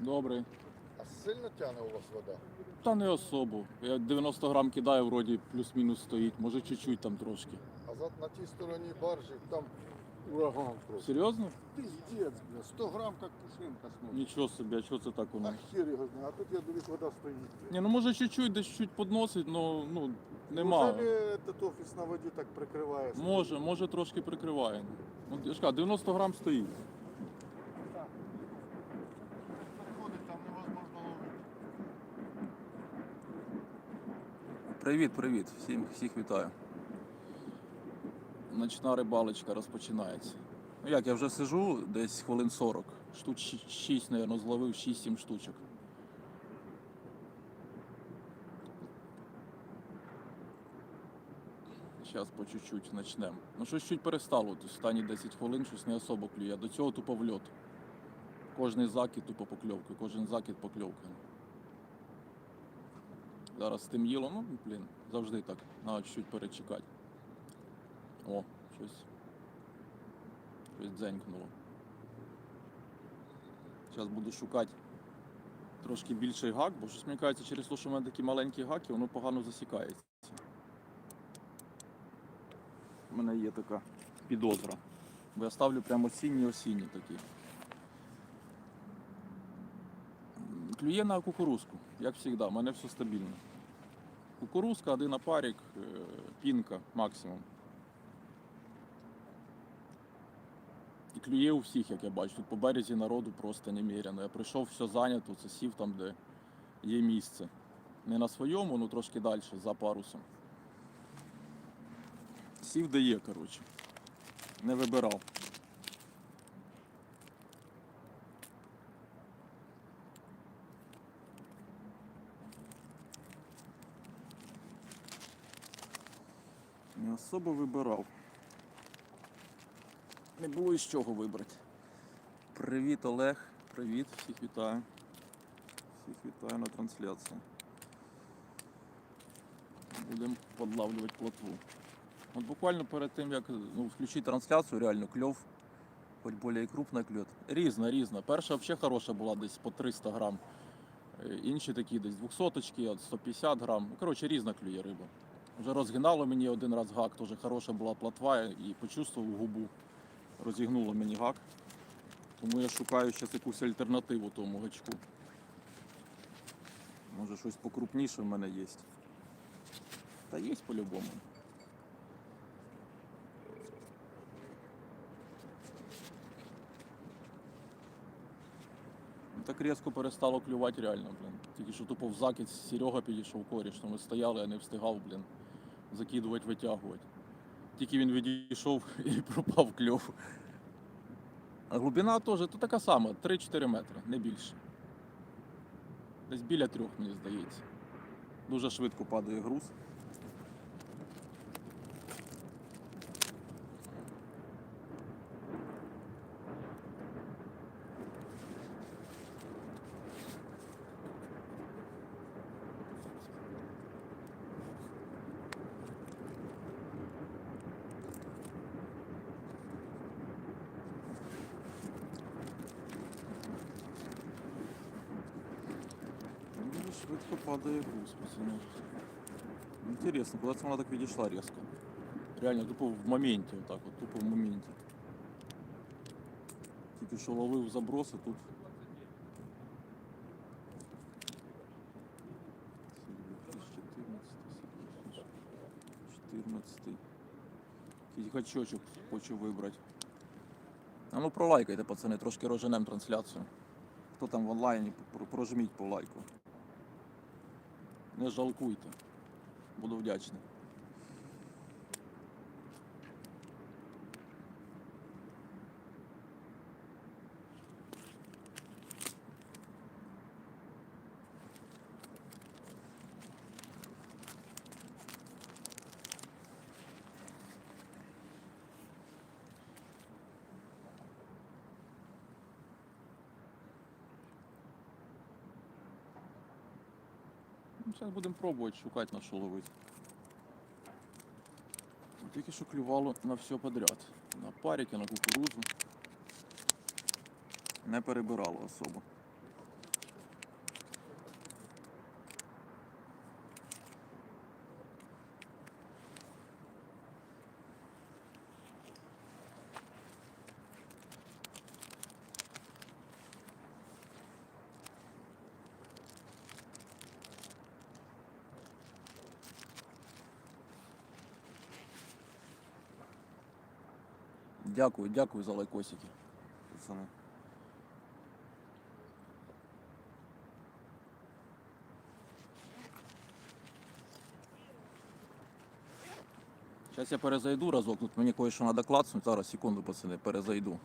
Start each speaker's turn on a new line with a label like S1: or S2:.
S1: Добрий.
S2: А сильно тягне у вас вода?
S1: Та не особо. Я 90 грам кидаю, вроді плюс-мінус стоїть. Може чуть-чуть там трошки.
S2: А за, на тій стороні баржі там ураган просто.
S1: Серйозно?
S2: Пиздец, бля, 100 грам як пушинка сносить.
S1: Нічого собі, а чого це так воно?
S2: А хер його знає, а тут я дивлюсь, вода стоїть. бля.
S1: Ні, ну може чуть-чуть, десь чуть подносить, ну, ну нема.
S2: Неужели этот офіс на воді так прикриває?
S1: Може, може трошки прикриває. Ну, я ж кажу, 90 грам стоїть.
S2: Приходить, там невозможно ловити.
S1: Привіт, привіт. Всім всіх вітаю. Ночна рибалочка розпочинається. Ну як, я вже сижу десь хвилин 40. Штук 6, мабуть, зловив 6-7 штучок. Зараз по чуть-чуть почнемо. Ну щось чуть перестало. Останні 10 хвилин щось не особо клює. До цього тупо в льот. Кожний закид тупо покльовки, кожен закид покльовка. Зараз їлом, ну, блін, завжди так. Треба чуть-чуть перечекати. О, щось. Щось дзенькнуло. Зараз буду шукати трошки більший гак, бо щось мені кажеться, через те, що в мене такі маленькі гаки, воно погано засікається. У мене є така підозра. Бо я ставлю прямо осінні-осінні такі. Клює на кукурузку, як завжди, у мене все стабільно. Кукурузка, один опарик, е, пінка максимум. І клює у всіх, як я бачу. Тут по березі народу просто немерено. Я прийшов, все зайнято, це сів там, де є місце. Не на своєму, ну трошки далі, за парусом. Сів де є, коротше. Не вибирав. Не особо вибирав. Не було із чого вибрати. Привіт, Олег. Привіт, всіх вітаю. Всіх вітаю на трансляції. Будемо подлавлювати плотву. От буквально перед тим, як ну, включити трансляцію, реально кльов, хоч більш крупний кльот. Різна, різна. Перша взагалі хороша була десь по 300 грам. Е, Інші такі десь 200 от 150 грам. Ну, коротше, різна клює риба. Вже розгинало мені один раз гак, теж хороша була платва і почувствував губу. Розігнуло мені гак. Тому я шукаю зараз якусь альтернативу тому гачку. Може щось покрупніше в мене є. Та є по-любому. Ну, Так різко перестало клювати реально, блін. Тільки що тупо в закид Серега підійшов коріш, то ми стояли, я не встигав, блін, закидувати, витягувати. Тільки він відійшов і пропав кльов. А глибина теж то така сама, 3-4 метри, не більше. Десь біля трьох, мені здається. Дуже швидко падає груз. швидко падає груз, пацани. Інтересно, куди це вона так відійшла різко? Реально, тупо в моменті, отак от, тупо в моменті. Тільки що ловив заброси тут. Чотирнадцятий. Якийсь гачочок хочу вибрати. А ну пролайкайте, пацани, трошки розженем трансляцію. Хто там в онлайні, про- прожміть по лайку. Не жалкуйте. Буду вдячний. Ну, Зараз будемо пробувати шукати на що ловити. Тільки що клювало на все подряд. На парики, на кукурузу. Не перебирало особо. Дякую, дякую за лайкосики. Пацани. Зараз я перезайду разок, тут мені кое-що треба клацнути. Зараз, секунду, пацани, перезайду.